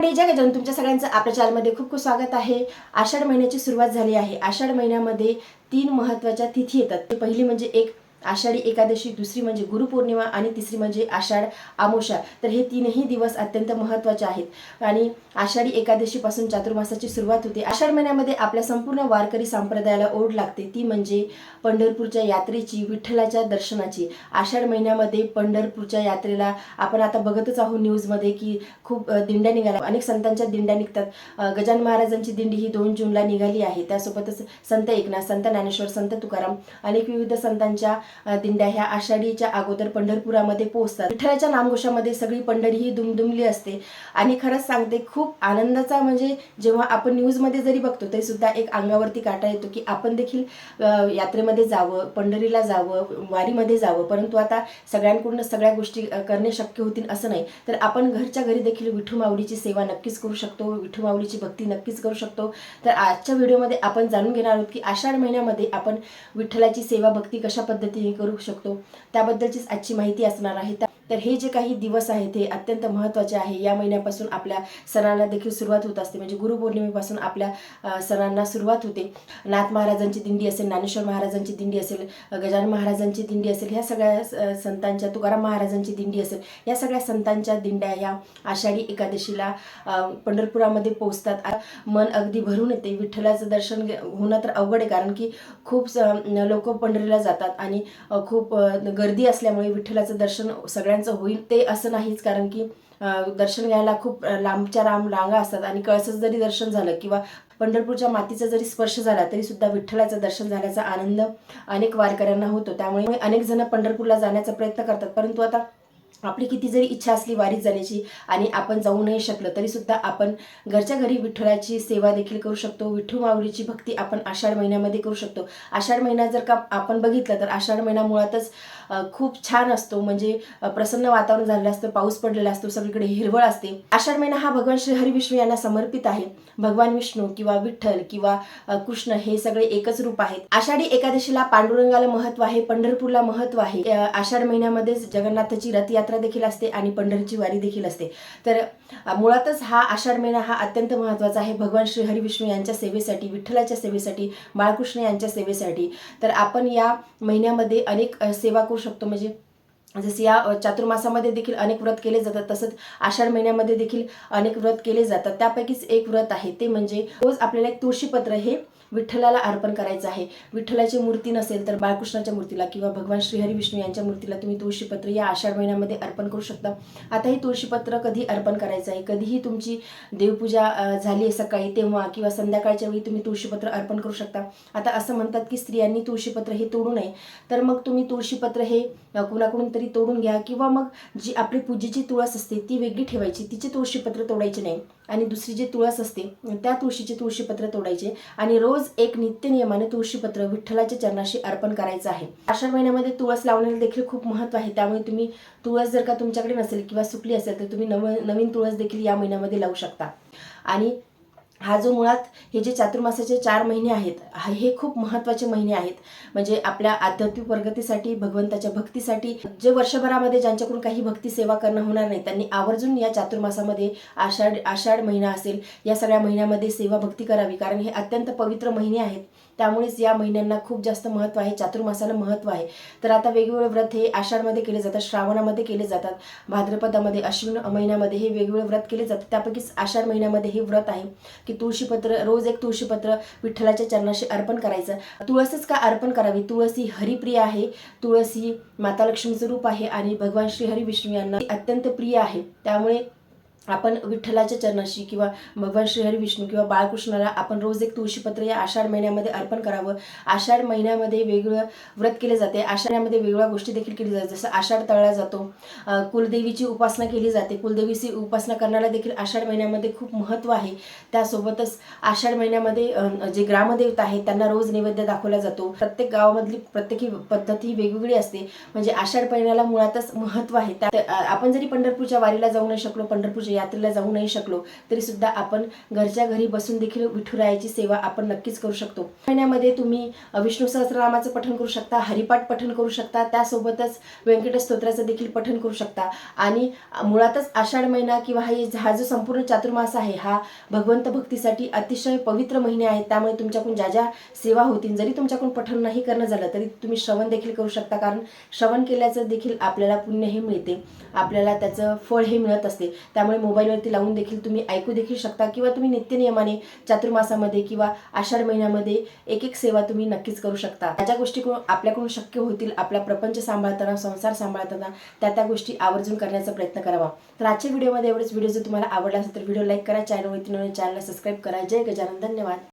आणि जय गजानन तुमच्या सगळ्यांचं आपल्या चॅनलमध्ये खूप खूप स्वागत आहे. आषाढ महिन्याची सुरुवात झाली आहे. आषाढ महिन्यामध्ये तीन महत्त्वाच्या तिथी येतात. पहिली म्हणजे एक आषाढी एकादशी दुसरी म्हणजे गुरुपौर्णिमा आणि तिसरी म्हणजे आषाढ आमोषा तर हे तीनही दिवस अत्यंत महत्त्वाचे आहेत. आणि आषाढी एकादशीपासून चातुर्मासाची सुरुवात होते. आषाढ महिन्यामध्ये आपल्या संपूर्ण वारकरी संप्रदायाला ओढ लागते. ती म्हणजे पंढरपूरच्या यात्रेची विठ्ठलाच्या दर्शनाची. आषाढ महिन्यामध्ये पंढरपूरच्या यात्रेला आपण आता बघतच आहोत न्यूजमध्ये की खूप दिंड्या निघाल्या. अनेक संतांच्या दिंड्या निघतात. गजान महाराजांची दिंडी ही दोन जूनला निघाली आहे. त्यासोबतच संत एकनाथ संत ज्ञानेश्वर संत तुकाराम अनेक विविध संतांच्या दिंड्या ह्या आषाढीच्या अगोदर पंढरपुरामध्ये पोहोचतात. विठ्ठलाच्या नामघोषामध्ये सगळी पंढरी ही दुमदुमली असते. आणि खरंच सांगते खूप आनंदाचा म्हणजे जेव्हा आपण न्यूजमध्ये जरी बघतो तरी सुद्धा एक अंगावरती काटा येतो की आपण देखील यात्रेमध्ये जावं पंढरीला जावं वारीमध्ये जावं. परंतु आता सगळ्यांकडून सगळ्या गोष्टी करणे शक्य होतील असं नाही. तर आपण घरच्या घरी देखील विठू माऊलीची सेवा नक्कीच करू शकतो. विठू माऊलीची भक्ती नक्कीच करू शकतो. तर आजच्या व्हिडिओमध्ये आपण जाणून घेणार आहोत की आषाढ महिन्यामध्ये आपण विठ्ठलाची सेवा भक्ती कशा हे करू शकतो. त्याबद्दलचीच आजची माहिती असणार आहे. त्या- तर हे जे काही दिवस आहेत हे अत्यंत महत्त्वाचे आहे. या महिन्यापासून आपल्या सणांना देखील सुरुवात होत असते. म्हणजे गुरुपौर्णिमेपासून आपल्या सणांना सुरुवात होते. नाथ महाराजांची दिंडी असेल ज्ञानेश्वर महाराजांची दिंडी असेल गजानन महाराजांची दिंडी असेल ह्या सगळ्या संतांच्या तुकाराम महाराजांची दिंडी असेल या सगळ्या संतांच्या दिंड्या ह्या आषाढी एकादशीला पंढरपुरामध्ये पोहोचतात. मन अगदी भरून येते. विठ्ठलाचं दर्शन घे- होणं तर अवघड आहे. कारण की खूप लोक पंढरीला जातात आणि खूप गर्दी असल्यामुळे विठ्ठलाचं दर्शन सगळ्या सगळ्यांचं होईल ते असं नाहीच कारण की दर्शन घ्यायला खूप लांबच्या लांब रांगा असतात. आणि कळसाचं जरी दर्शन झालं किंवा पंढरपूरच्या मातीचा जरी स्पर्श झाला तरी सुद्धा विठ्ठलाचं दर्शन झाल्याचा आनंद अनेक वारकऱ्यांना होतो. त्यामुळे अनेक जण पंढरपूरला जाण्याचा प्रयत्न करतात. परंतु आता आपली किती जरी इच्छा असली वारीत जाण्याची आणि आपण जाऊ नाही शकलं तरी सुद्धा आपण घरच्या घरी विठ्ठलाची सेवा देखील करू शकतो. विठ्ठू माऊलीची भक्ती आपण आषाढ महिन्यामध्ये करू शकतो. आषाढ महिना जर का आपण बघितलं तर आषाढ महिना मुळातच खूप छान असतो. म्हणजे प्रसन्न वातावरण झालेलं असतं पाऊस पडलेला असतो सगळीकडे हिरवळ असते. आषाढ महिना हा भगवान श्री हरी विष्णू यांना समर्पित आहे. भगवान विष्णू किंवा विठ्ठल किंवा कृष्ण हे सगळे एकच रूप आहेत. आषाढी एकादशीला पांडुरंगाला महत्त्व आहे पंढरपूरला महत्त्व आहे. आषाढ महिन्यामध्येच जगन्नाथाची यात्रा देखील असते आणि पंढरीची वारी देखील असते. तर मुळातच हा आषाढ महिना हा अत्यंत महत्त्वाचा आहे. भगवान श्री हरिविष्णू यांच्या सेवेसाठी विठ्ठलाच्या सेवेसाठी बाळकृष्ण यांच्या सेवेसाठी. तर आपण या महिन्यामध्ये अनेक सेवा करू शकतो. म्हणजे जसे या चातुर्मासामध्ये देखील अनेक व्रत केले जातात. तसंच आषाढ महिन्यामध्ये देखील अनेक व्रत केले जातात. त्यापैकीच एक व्रत आहे. ते म्हणजे रोज आपल्याला एक तुळशीपत्र हे विठ्ठलाला अर्पण करायचं आहे. विठ्ठलाची मूर्ती नसेल तर बाळकृष्णाच्या मूर्तीला किंवा भगवान श्रीहरी विष्णू यांच्या मूर्तीला तुम्ही तुळशीपत्र या आषाढ महिन्यामध्ये अर्पण करू शकता. आता ही तुळशीपत्र कधी अर्पण करायचं आहे? कधीही तुमची देवपूजा झाली आहे सकाळी तेव्हा किंवा संध्याकाळच्या वेळी तुम्ही तुळशीपत्र अर्पण करू शकता. आता असं म्हणतात की स्त्रियांनी तुळशीपत्र हे तोडू नये. तर मग तुम्ही तुळशीपत्र हे कुणाकडून तरी तोडून घ्या किंवा मग जी आपली पूजेची तुळस असते ती वेगळी ठेवायची. तिचे तुळशीपत्र तोडायचे नाही. आणि दुसरी जी तुळस असते त्या तुळशीचे तुळशीपत्र तोडायचे आणि रोज एक नित्य नियमाने तुळशीपत्र विठ्ठलाच्या चरणाशी अर्पण करायचं आहे. आषाढ महिन्यामध्ये तुळस लावण्याला देखील खूप महत्त्व आहे. त्यामुळे तुम्ही तुळस जर का तुमच्याकडे नसेल किंवा सुकली असेल तर तुम्ही नव नवीन तुळस देखील या महिन्यामध्ये लावू शकता. आणि हा जो मुळात हे जे चातुर्मासाचे चार महिने आहेत हा- हे खूप महत्त्वाचे महिने आहेत. म्हणजे आपल्या आध्यात्मिक प्रगतीसाठी भगवंताच्या भक्तीसाठी जे वर्षभरामध्ये ज्यांच्याकडून काही भक्ती सेवा करणं होणार नाही त्यांनी आवर्जून या चातुर्मासामध्ये आषाढ आषाढ महिना असेल या सगळ्या महिन्यामध्ये सेवा भक्ती करावी. कारण हे अत्यंत पवित्र महिने आहेत. त्यामुळेच या महिन्यांना खूप जास्त महत्त्व आहे चातुर्मासाला महत्त्व आहे. तर आता वेगवेगळे व्रत हे आषाढमध्ये केले जातात श्रावणामध्ये केले जातात. भाद्रपदामध्ये अश्विन महिन्यामध्ये हे वेगवेगळे व्रत केले जातात. त्यापैकीच आषाढ महिन्यामध्ये हे व्रत आहे. की तुळशीपत्र रोज एक तुळशीपत्र विठ्ठलाच्या चरणाशी अर्पण करायचं. तुळसच का अर्पण करावी? तुळसी हरिप्रिय आहे. तुळसी माता लक्ष्मीचं रूप आहे आणि भगवान श्री हरी विष्णू यांना अत्यंत प्रिय आहे. त्यामुळे आपण विठ्ठलाच्या चरणाशी किंवा भगवान श्रीहरी विष्णू किंवा बाळकृष्णाला आपण रोज एक तुळशीपत्र या आषाढ महिन्यामध्ये अर्पण करावं. आषाढ महिन्यामध्ये वेगवेगळं व्रत केले जाते. आषाढ्यामध्ये वेगळ्या वेगवेगळ्या गोष्टी देखील केली जाते जसं आषाढ तळला जातो. कुलदेवीची उपासना केली जाते. कुलदेवीची उपासना करण्याला देखील आषाढ महिन्यामध्ये खूप महत्त्व आहे. त्यासोबतच आषाढ महिन्यामध्ये जे ग्रामदेवता आहेत त्यांना रोज नैवेद्य दाखवला जातो. प्रत्येक गावामधली प्रत्येकी पद्धत ही वेगवेगळी असते. म्हणजे आषाढ महिन्याला मुळातच महत्त्व आहे. त्या- आपण जरी पंढरपूरच्या वारीला जाऊ नाही शकलो पंढरपूरच्या म्हणजे यात्रेला जाऊ नाही शकलो तरी सुद्धा आपण घरच्या घरी बसून देखील विठुरायाची सेवा आपण नक्कीच करू शकतो. महिन्यामध्ये तुम्ही विष्णू सहस्रनामाचं पठण करू शकता हरिपाठ पठण करू शकता त्यासोबतच व्यंकटेश स्तोत्राचं देखील पठण करू शकता. आणि मुळातच आषाढ महिना किंवा हा हा जो संपूर्ण चातुर्मास आहे हा भगवंत भक्तीसाठी अतिशय पवित्र महिने आहेत. त्यामुळे तुमच्याकडून ज्या ज्या सेवा होतील जरी तुमच्याकडून पठण नाही करणं झालं तरी तुम्ही श्रवण देखील करू शकता. कारण श्रवण केल्याचं देखील आपल्याला पुण्य हे मिळते. आपल्याला त्याचं फळ हे मिळत असते. त्यामुळे मोबाईलवरती लावून देखील तुम्ही ऐकू देखील शकता किंवा तुम्ही नित्यनियमाने चातुर्मासामध्ये किंवा आषाढ महिन्यामध्ये एक एक सेवा तुम्ही नक्कीच करू शकता. ज्या गोष्टीकडून आपल्याकडून शक्य होतील आपला प्रपंच सांभाळताना संसार सांभाळताना त्या त्या गोष्टी आवर्जून करण्याचा प्रयत्न करावा. तर आजच्या व्हिडिओमध्ये एवढेच. व्हिडिओ जर तुम्हाला आवडला असेल तर व्हिडिओ लाईक करा चॅनलवरती नवीन चॅनलला सबस्क्राईब करा. जय गजानन. धन्यवाद.